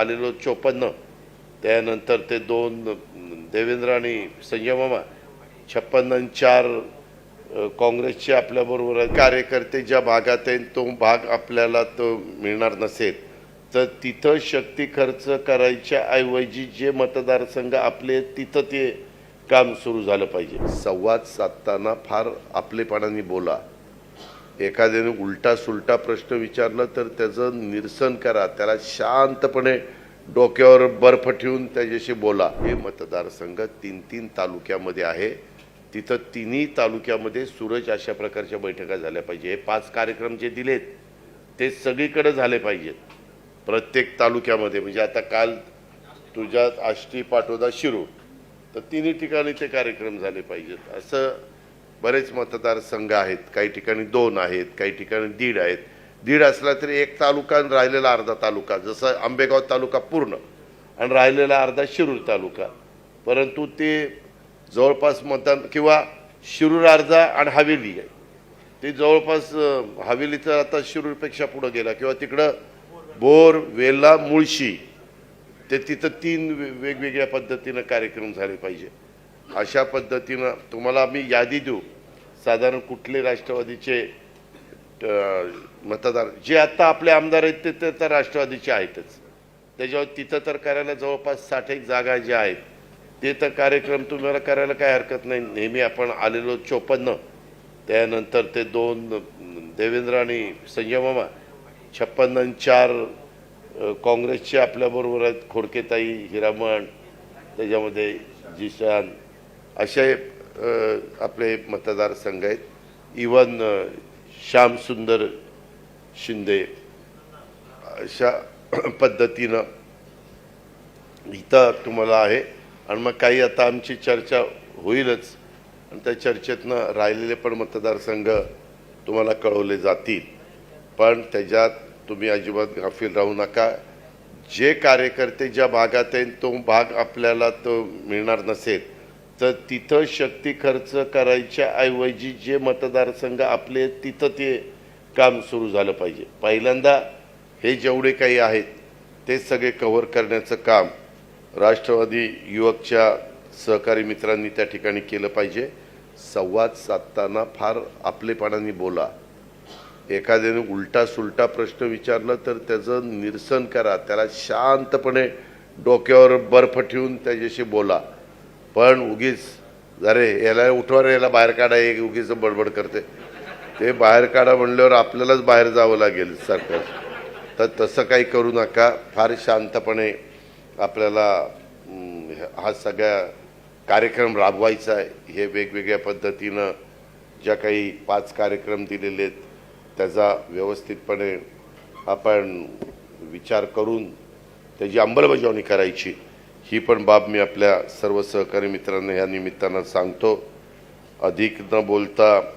आलेलो चोपन्न. त्यानंतर ते दोन देवेंद्र आणि संजय मामा. छप्पन्न आणि चार काँग्रेसचे आपल्याबरोबर कार्यकर्ते ज्या भागात आहे तो भाग आपल्याला तो मिळणार नसेल. तर तिथं शक्ती खर्च करायच्या ऐवजी जे मतदारसंघ आपले तिथं ते काम सुरू झालं पाहिजे. संवाद साधताना फार आपलेपणाने बोला. एखाद्याने उलटा सुलटा प्रश्न विचारला तर त्याचं निरसन करा. त्याला शांतपणे डोक्यावर बर्फ ठेवून त्याच्याशी बोला. हे मतदारसंघ तीन तीन तालुक्यामध्ये आहे. तिथं तिन्ही तालुक्यामध्ये सूरज अशा प्रकारच्या बैठका झाल्या पाहिजे. हे पाच कार्यक्रम जे दिलेत ते सगळीकडे झाले पाहिजेत. प्रत्येक तालुक्यामध्ये. म्हणजे आता काल तुझ्यात आष्टी पाटोदा शिरूर. तर तिन्ही ठिकाणी ते कार्यक्रम झाले पाहिजेत. असं बरेच मतदारसंघ आहेत. काही ठिकाणी दोन आहेत काही ठिकाणी दीड आहेत. दीड असला तरी एक तालुका आणि राहिलेला अर्धा तालुका जसं आंबेगाव तालुका पूर्ण आणि राहिलेला अर्धा शिरूर तालुका. परंतु ते जवळपास मतदान किंवा शिरूर अर्धा आणि हवेली आहे. ते जवळपास हवेलीचं आता शिरूरपेक्षा पुढं गेला किंवा तिकडं बोर वेला मुळशी ते तिथं तीन वेगवेगळ्या पद्धतीनं कार्यक्रम झाले पाहिजे. अशा पद्धतीनं तुम्हाला आम्ही यादी देऊ. साधारण कुठले राष्ट्रवादीचे मतदार जे आता आपले आमदार आहेत ते ते तर राष्ट्रवादीचे आहेतच. त्याच्यावर तिथं तर करायला जवळपास साठ एक जागा ज्या आहेत ते तर कार्यक्रम तुम्हाला करायला काय हरकत नाही. नेहमी आपण आलेलो चोपन्न त्यानंतर ते दोन देवेंद्र आणि संजय मामा छप्पन्न आणि चार काँग्रेसचे आपल्याबरोबर आहेत खोडकेताई हिरामण त्याच्यामध्ये जिशान असे आपले मतदारसंघ आहेत. इवन श्याम सुंदर शिंदे अशा पद्धतीनं इथं तुम्हाला आहे. आणि मग काही आता आमची चर्चा होईलच. आणि त्या चर्चेतनं राहिलेले पण मतदारसंघ तुम्हाला कळवले जातील. पण त्याच्यात तुम्ही अजिबात गाफील राहू नका. जे कार्यकर्ते ज्या भागात आहेत तो भाग आपल्याला तो मिळणार नसेल. तर तिथं शक्ती खर्च करायच्या ऐवजी जे मतदारसंघ आपले तिथं ते काम सुरू झालं पाहिजे. पहिल्यांदा हे जेवढे काही आहेत ते सगळे कव्हर करण्याचं काम राष्ट्रवादी युवकच्या सहकारी मित्रांनी त्या ठिकाणी केलं पाहिजे. संवाद साधताना फार आपलेपणाने बोला. एखाद्याने उलटा सुलटा प्रश्न विचारला तर त्याचं निरसन करा. त्याला शांतपणे डोक्यावर बर्फ ठेवून त्याच्याशी बोला. पण उगीच अरे याला उठवा रे याला बाहेर काढा एक उगीच बडबड करते. ते बाहेर काढा म्हणल्यावर आपल्यालाच बाहेर जावं लागेल सरकार. तर तसं काही करू नका. फार शांतपणे आपल्याला हा सगळा कार्यक्रम राबवायचा आहे. हे वेगवेगळ्या पद्धतीनं ज्या काही पाच कार्यक्रम दिलेले आहेत त्याचा व्यवस्थितपणे आपण विचार करून त्याची अंमलबजावणी करायची. ही पण बाब मी आपल्या सर्व सहकारी मित्रांना या निमित्तानं सांगतो. अधिक न बोलता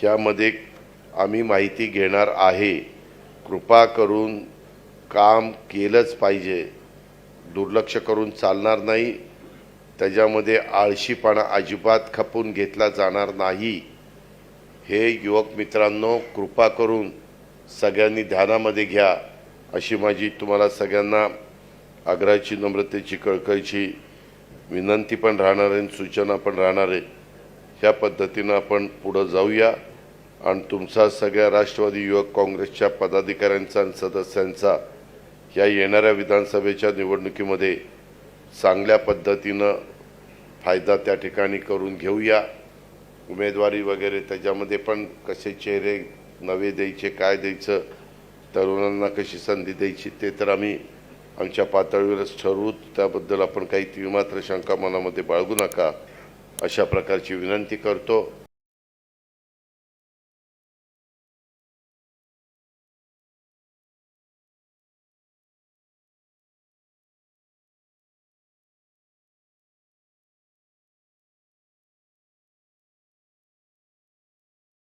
ह्यामध्ये आम्ही माहिती घेणार आहे. कृपा करून काम केलंच पाहिजे. दुर्लक्ष करून चालणार नाही. त्याच्यामध्ये आळशीपणा अजिबात खपून घेतला जाणार नाही. हे युवक मित्रांनो कृपा करून सगळ्यांनी ध्यानामध्ये घ्या. अशी माझी तुम्हाला सगळ्यांना आग्रहाची नम्रतेची कळकळीची विनंती पण राहणार आहे आणि सूचना पण राहणार आहे. ह्या पद्धतीनं आपण पुढं जाऊया. आणि तुमचा सगळ्या राष्ट्रवादी युवक काँग्रेसच्या पदाधिकाऱ्यांचा आणि सदस्यांचा या येणाऱ्या विधानसभेच्या निवडणुकीमध्ये चांगल्या पद्धतीनं फायदा त्या ठिकाणी करून घेऊया. उमेदवारी वगैरे त्याच्यामध्ये पण कसे चेहरे नवे द्यायचे काय द्यायचं तरुणांना कशी संधी द्यायची ते तर आम्ही आमच्या पातळीवरच ठरवू त्याबद्दल आपण काही तीव्र मात्र शंका मनामध्ये बाळगू नका. अशा प्रकारची विनंती करतो.